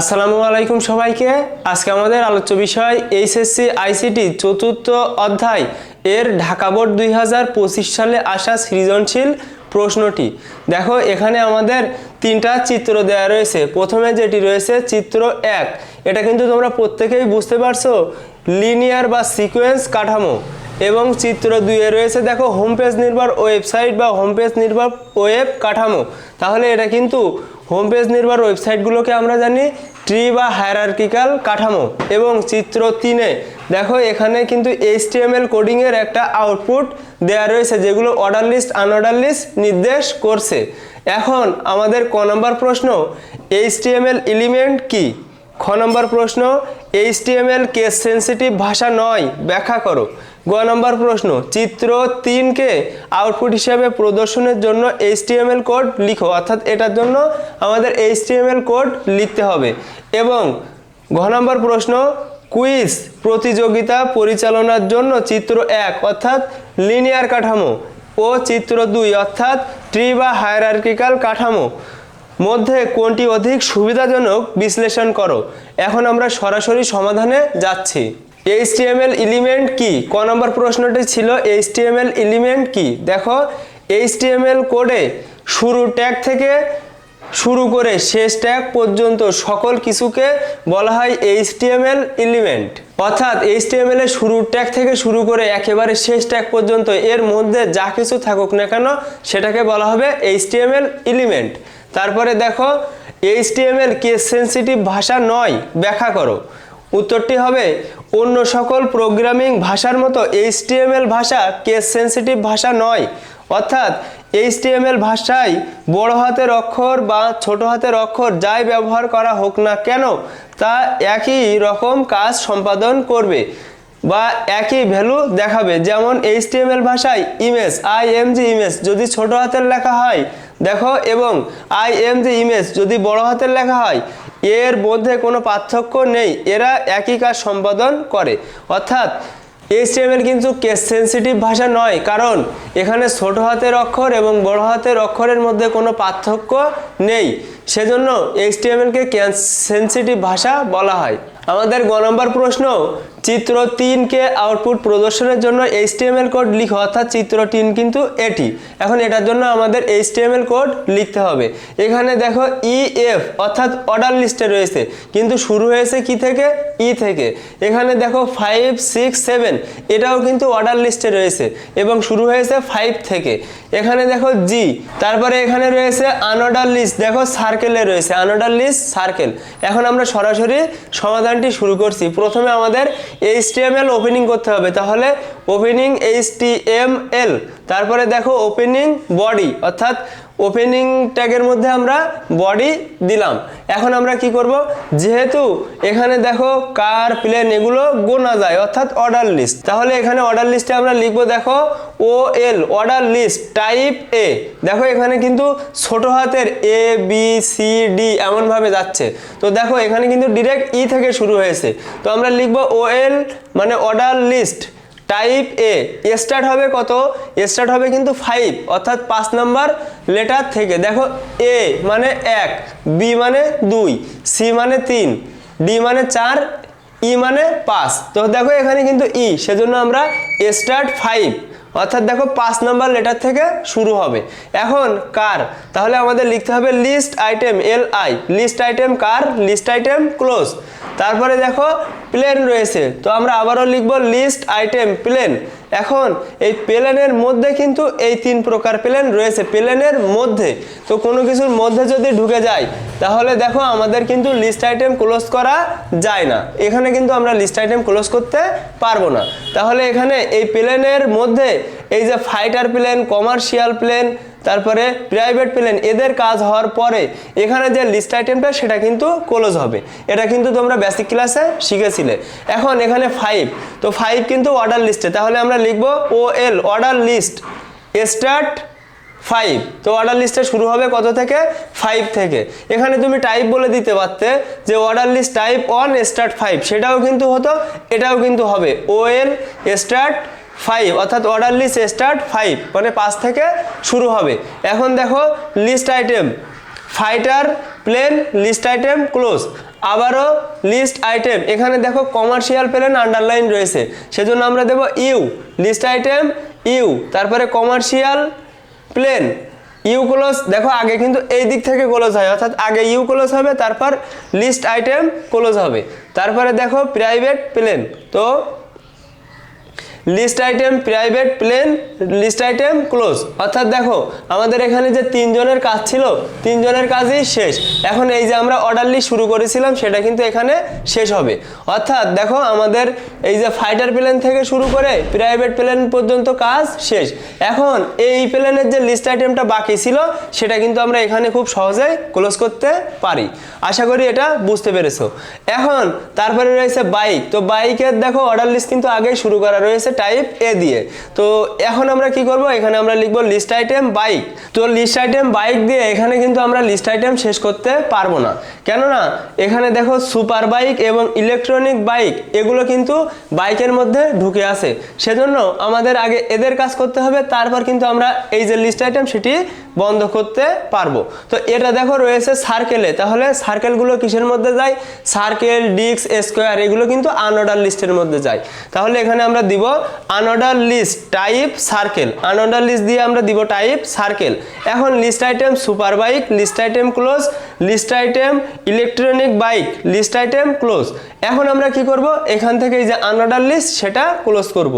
আসসালামু আলাইকুম সবাইকে। আজকে আমাদের আলোচ্য বিষয় এইচএসসি আইসিটি চতুর্থ অধ্যায় এর ঢাকা বোর্ড দুই হাজার পঁচিশ সালে আসা সৃজনশীল প্রশ্নটি। দেখো, এখানে আমাদের তিনটা চিত্র দেয়া রয়েছে। প্রথমে যেটি রয়েছে, চিত্র এক। এটা কিন্তু তোমরা প্রত্যেকেই বুঝতে পারছ। লিনিয়ার বা সিকোয়েন্স কাঠামো। এবং চিত্র দুইয়ে রয়েছে, দেখো হোম পেজ নির্ভর ওয়েবসাইট বা হোম পেজ নির্ভর ওয়েব কাঠামো। তাহলে এটা কিন্তু হোম পেজ নির্ভর ওয়েবসাইটগুলোকে আমরা জানি ট্রি বা হায়ারার্কিক্যাল কাঠামো। এবং চিত্র তিনে, দেখো, এখানে কিন্তু এইচটিএমএল কোডিংয়ের একটা আউটপুট দেয়া রয়েছে, যেগুলো অর্ডার লিস্ট আনঅর্ডার লিস্ট নির্দেশ করছে। এখন আমাদের ক নম্বর প্রশ্ন এইচটিএমএল এলিমেন্ট কি? খ নম্বর প্রশ্ন এইচটিএমএল কেস সেন্সিটিভ ভাষা নয়, ব্যাখ্যা করো। গ নম্বর প্রশ্ন, চিত্র তিনকে আউটপুট হিসাবে প্রদর্শনের জন্য এইচটিএমএল কোড লিখো, অর্থাৎ এটার জন্য আমাদের এইচটিএমএল কোড লিখতে হবে। এবং ঘ নম্বর প্রশ্ন কুইজ প্রতিযোগিতা পরিচালনার জন্য চিত্র এক, অর্থাৎ লিনিয়ার কাঠামো, ও চিত্র দুই, অর্থাৎ ট্রি বা হায়ারার্কিক্যাল কাঠামো। মধ্যে কোনটি অধিক সুবিধাজনক বিশ্লেষণ করো। এখন আমরা সরাসরি সমাধানে যাচ্ছি। এইচটিএমএল এলিমেন্ট কি? ক নম্বর প্রশ্নটি ছিল এইচটিএমএল এলিমেন্ট কি? দেখো এইচটিএমএল কোডে শুরু ট্যাগ থেকে শুরু করে শেষ ট্যাগ পর্যন্ত সকল কিছুকে বলা হয় এইচটিএমএল এলিমেন্ট অর্থাৎ এইচটিএমএল এর শুরুর ট্যাগ থেকে শুরু করে একেবারে শেষ ট্যাগ পর্যন্ত এর মধ্যে যা কিছু থাকুক না কেন, সেটাকে বলা হবে এইচটিএমএল এলিমেন্ট তারপরে দেখো এইচটিএমএল কেস সেন্সিটিভ ভাষা নয়, ব্যাখ্যা করো। উত্তরটি হবে অন্য সকল প্রোগ্রামিং ভাষার মতো এইচটিএমএল ভাষা কেস সেন্সিটিভ ভাষা নয়। অর্থাৎ এইচটিএমএল ভাষায় বড় হাতের অক্ষর বা ছোট হাতের অক্ষর যাই ব্যবহার করা হোক না কেন, তা একই রকম কাজ সম্পাদন করবে বা একই ভ্যালু দেখাবে। যেমন এইচটিএমএল ভাষায় image I M G image যদি ছোট হাতের লেখা হয়, দেখো, এবং আই এম জি ইমেজ যদি বড় হাতের লেখা হয় এর মধ্যে কোনো পার্থক্য নেই। এরা একই কাজ সম্পাদন করে। অর্থাৎ এইচটিএমএল কিন্তু কেস সেন্সিটিভ ভাষা নয়, কারণ এখানে ছোট হাতের অক্ষর এবং বড় হাতের অক্ষরের মধ্যে কোনো পার্থক্য নেই। সেজন্য এইচটিএমএলকে সেন্সিটিভ ভাষা বলা হয়। আমাদের গ নম্বর প্রশ্ন, চিত্র তিনকে আউটপুট প্রদর্শনের জন্য এইচটিএমএল কোড লিখো, অর্থাৎ চিত্র তিন কিন্তু এটি। এখন এটার জন্য আমাদের এইচটিএমএল কোড লিখতে হবে। এখানে দেখো ই এফ অর্থাৎ অর্ডার লিস্টে রয়েছে। কিন্তু শুরু হয়েছে কি থেকে? ই থেকে। এখানে দেখো ফাইভ সিক্স সেভেন এটাও কিন্তু অর্ডার লিস্টে রয়েছে। এবং শুরু হয়েছে ফাইভ থেকে। এখানে দেখো জি তারপরে এখানে রয়েছে আনঅর্ডার লিস্ট দেখো সার্কেলে রয়েছে আনোডার লিস্ট সার্কেল এখন আমরা সরাসরি সমাধানটি শুরু করছি। প্রথমে আমাদের এইচটিএমএল ওপেনিং করতে হবে। তাহলে ওপেনিং এইচটিএমএল তারপরে দেখো ওপেনিং বডি অর্থাৎ ওপেনিং ট্যাগের মধ্যে আমরা বডি দিলাম। এখন আমরা কি করব? যেহেতু এখানে দেখো কার প্লেন এগুলো গোনা যায়, অর্থাৎ অর্ডার লিস্ট তাহলে এখানে অর্ডার লিস্টে আমরা লিখব দেখো O L order list type A দেখো এখানে কিন্তু ছোট হাতের এ বি সি ডি এমনভাবে যাচ্ছে। তো দেখো এখানে কিন্তু ডিরেক্ট ই থেকে শুরু হয়েছে। তো আমরা লিখব ও এল মানে order list type A start হবে কত? স্টার্ট হবে কিন্তু ফাইভ অর্থাৎ পাঁচ নাম্বার লেটার থেকে। দেখো এ মানে এক বি মানে দুই সি মানে তিন ডি মানে চার ই মানে পাঁচ। তো দেখো এখানে কিন্তু ই সেজন্য আমরা স্টার্ট ফাইভ অর্থাৎ দেখো পাঁচ নাম্বার লেটার থেকে শুরু হবে। এখন কার? তাহলে আমাদের লিখতে হবে list item L I list item car? List item close তারপরে দেখো প্লেন রয়েছে। তো আমরা আবারও লিখব লিস্ট আইটেম প্লেন এখন এই প্লেনের মধ্যে কিন্তু এই তিন প্রকার প্লেন রয়েছে, প্লেনের মধ্যে। তো কোনো কিছুর মধ্যে যদি ঢুকে যায় তাহলে দেখো আমাদের কিন্তু লিস্ট আইটেম ক্লোজ করা যায় না। এখানে কিন্তু আমরা লিস্ট আইটেম ক্লোজ করতে পারব না। তাহলে এখানে এই প্লেনের মধ্যে এই যে ফাইটার প্লেন কমার্শিয়াল প্লেন তারপরে প্রাইভেট প্লেন এদের কাজ হওয়ার পরে এখানে যে লিস্ট আইটেমটা সেটা কিন্তু ক্লোজ হবে। এটা কিন্তু তোমরা বেসিক ক্লাসে শিখেছিলে। এখন এখানে ফাইভ তো ফাইভ কিন্তু অর্ডার লিস্টে তাহলে আমরা লিখব O L order list start five তো অর্ডার লিস্টে শুরু হবে কত থেকে? ফাইভ থেকে। এখানে তুমি টাইপ বলে দিতে পারতে যে order list type one start five সেটাও কিন্তু হতো, এটাও কিন্তু হবে। ও এল স্টার্ট ফাইভ অর্থাৎ অর্ডার লিস্ট স্টার্ট ফাইভ মানে পাঁচ থেকে শুরু হবে। এখন দেখো list item fighter plane list item close আবারও লিস্ট আইটেম এখানে দেখো কমার্শিয়াল প্লেন আন্ডারলাইন রয়েছে। সেজন্য আমরা দেব ইউ লিস্ট আইটেম ইউ তারপরে কমার্শিয়াল প্লেন ইউ ক্লোজ দেখো, আগে কিন্তু এই দিক থেকে ক্লোজ হয়, অর্থাৎ আগে ইউ ক্লোজ হবে, তারপর লিস্ট আইটেম ক্লোজ হবে। তারপরে দেখো প্রাইভেট প্লেন তো list item private plane list item close অর্থাৎ দেখো, আমাদের এখানে যে তিনজনের কাজ ছিল, তিনজনের কাজই শেষ। এখন এই যে আমরা অর্ডার লিস্ট শুরু করেছিলাম, সেটা কিন্তু এখানে শেষ হবে। অর্থাৎ দেখো, আমাদের এই যে ফাইটার প্লেন থেকে শুরু করে প্রাইভেট প্লেন পর্যন্ত কাজ শেষ। এখন এই প্লেনের যে লিস্ট আইটেমটা বাকি ছিল, সেটা কিন্তু আমরা এখানে খুব সহজেই ক্লোজ করতে পারি। আশা করি এটা বুঝতে পেরেছ। এখন তারপরে রয়েছে বাইক তো বাইকের দেখো অর্ডার লিস্ট কিন্তু আগেই শুরু করা রয়েছে টাইপ এ দিয়ে। তো এখন আমরা কি করব? এখানে আমরা লিখব লিস্ট আইটেম বাইক তো লিস্ট আইটেম বাইক দিয়ে এখানে কিন্তু আমরা লিস্ট আইটেম শেষ করতে পারব না। কেননা এখানে দেখো সুপার বাইক এবং ইলেকট্রনিক বাইক এগুলো কিন্তু বাইকের মধ্যে ঢুকে আছে। সেজন্য আমাদের আগে এদের কাজ করতে হবে, তারপর কিন্তু আমরা এই যে লিস্ট আইটেম সেটি বন্ধ করতে পারব। তো এটা দেখো রয়েছে সার্কেলে তাহলে সার্কেলগুলো কিসের মধ্যে যায়? সার্কেল ডিস্ক স্কোয়ার এগুলো কিন্তু আনঅর্ডার লিস্টের মধ্যে যায়। তাহলে এখানে আমরা দিব unorder list type circle unorder list দিয়ে আমরা দিব টাইপ সার্কেল এখন list item super bike list item close list item electronic bike list item close এখন আমরা কি করব? এখান থেকে যে আনঅর্ডার লিস্ট সেটা ক্লোজ করব।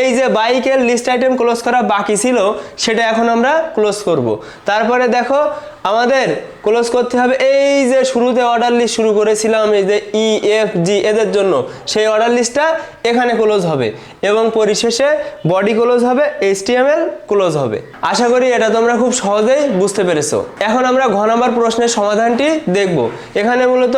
এই যে বাইকের লিস্ট আইটেম ক্লোজ করা বাকি ছিল, সেটা এখন আমরা ক্লোজ করব। তারপরে দেখো, আমাদের ক্লোজ করতে হবে। এই যে শুরুতে অর্ডার লিস্ট শুরু করেছিলাম, এই যে ই এফ জি এদের জন্য, সেই অর্ডার লিস্টটা এখানে ক্লোজ হবে এবং পরিশেষে বডি ক্লোজ হবে এইচটিএমএল ক্লোজ হবে। আশা করি এটা তোমরা খুব সহজেই বুঝতে পেরেছ। এখন আমরা ঘ নম্বর প্রশ্নের সমাধানটি দেখব। এখানে মূলত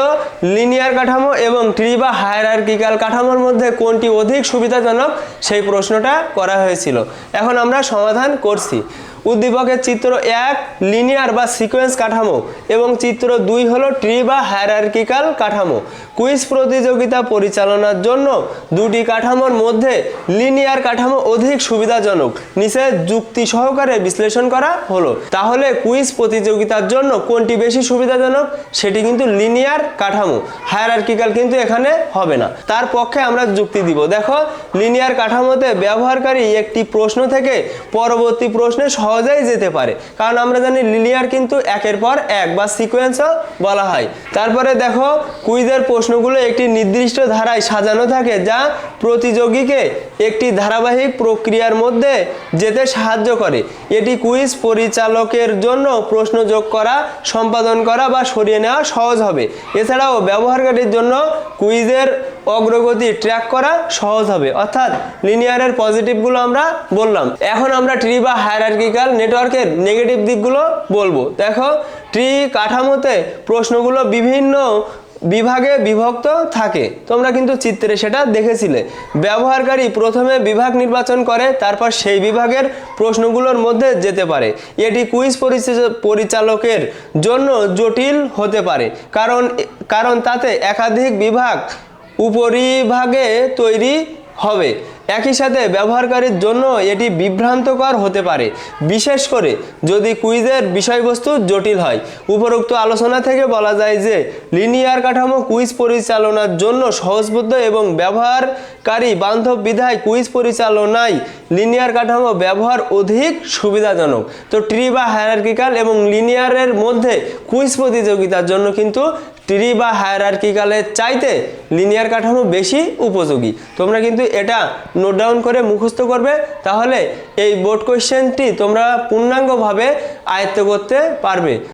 লিনিয়ার কাঠামো এবং ট্রি বা হায়ারার্কিক্যাল কাঠামোর মধ্যে কোনটি অধিক সুবিধাজনক, সেই প্রশ্নটা করা হয়েছিল। এখন আমরা সমাধান করছি। উদ্দীপকের চিত্র এক লিনিয়ার বা সিকোয়েন্স কাঠামো এবং চিত্র দুই হলো ট্রি বা হায়ারার্কিক্যাল কাঠামো। কুইজ প্রতিযোগিতা পরিচালনার জন্য দুটি কাঠামোর মধ্যে লিনিয়ার কাঠামো অধিক সুবিধাজনক। নিচে যুক্তি সহকারে বিশ্লেষণ করা হলো। তাহলে কুইজ প্রতিযোগিতার জন্য কোনটি বেশি সুবিধাজনক? সেটি কিন্তু লিনিয়ার কাঠামো। হায়ারার্কিক্যাল কিন্তু এখানে হবে না। তার পক্ষে আমরা যুক্তি দিব। দেখো লিনিয়ার কাঠামোতে ব্যবহারকারী একটি প্রশ্ন থেকে পরবর্তী প্রশ্নে সহজেই যেতে পারে। কারণ আমরা জানি লিনিয়ার কিন্তু একের পর এক বা সিকোয়েন্সও বলা হয়। তারপরে দেখো কুইজের প্রশ্নগুলো একটি নির্দিষ্ট ধারায় সাজানো থাকে যা প্রতিযোগীকে একটি ধারাবাহিক প্রক্রিয়ার মধ্যে যেতে সাহায্য করে। এটি কুইজ পরিচালকের জন্য প্রশ্ন যোগ করা, সম্পাদন করা বা সরিয়ে নেওয়া সহজ হবে। এছাড়াও ব্যবহারকারীর জন্য কুইজের অগ্রগতি ট্র্যাক করা সহজ হবে। অর্থাৎ লিনিয়ারের পজিটিভগুলো আমরা বললাম। এখন আমরা ট্রি বা হায়ারার্কিক্যাল নেটওয়ার্কের নেগেটিভ দিকগুলো বলব। দেখো ট্রি কাঠামোতে প্রশ্নগুলো বিভিন্ন বিভাগে বিভক্ত থাকে। তোমরা কিন্তু চিত্রে সেটা দেখেছিলে। ব্যবহারকারী প্রথমে বিভাগ নির্বাচন করে, তারপর সেই বিভাগের প্রশ্নগুলোর মধ্যে যেতে পারে। এটি কুইজ পরিচা- পরিচালকের জন্য জটিল হতে পারে। কারণ কারণ তাতে একাধিক বিভাগ উপরিভাগে তৈরি হবে। একই সাথে ব্যবহারকারীর জন্য এটি বিভ্রান্তকর হতে পারে। বিশেষ করে যদি কুইজের বিষয়বস্তু জটিল হয়। উপরোক্ত আলোচনা থেকে বলা যায় যে, লিনিয়ার কাঠামো কুইজ পরিচালনার জন্য সহজবোধ্য এবং ব্যবহারকারী বান্ধব বিধায় কুইজ পরিচালনায় লিনিয়ার কাঠামো ব্যবহার অধিক সুবিধাজনক। তো ট্রি বা হায়ারার্কিক্যাল এবং লিনিয়ারের মধ্যে কুইজ প্রতিযোগিতার জন্য কিন্তু ট্রি বা হায়ারার্কিক্যালের চাইতে লিনিয়ার কাঠামো বেশি উপযোগী। তোমরা কিন্তু এটা নোট ডাউন করে মুখস্থ করবে, তাহলে এই বোর্ড কোয়েশ্চেনটি তোমরা পূর্ণাঙ্গভাবে আয়ত্ত করতে পারবে।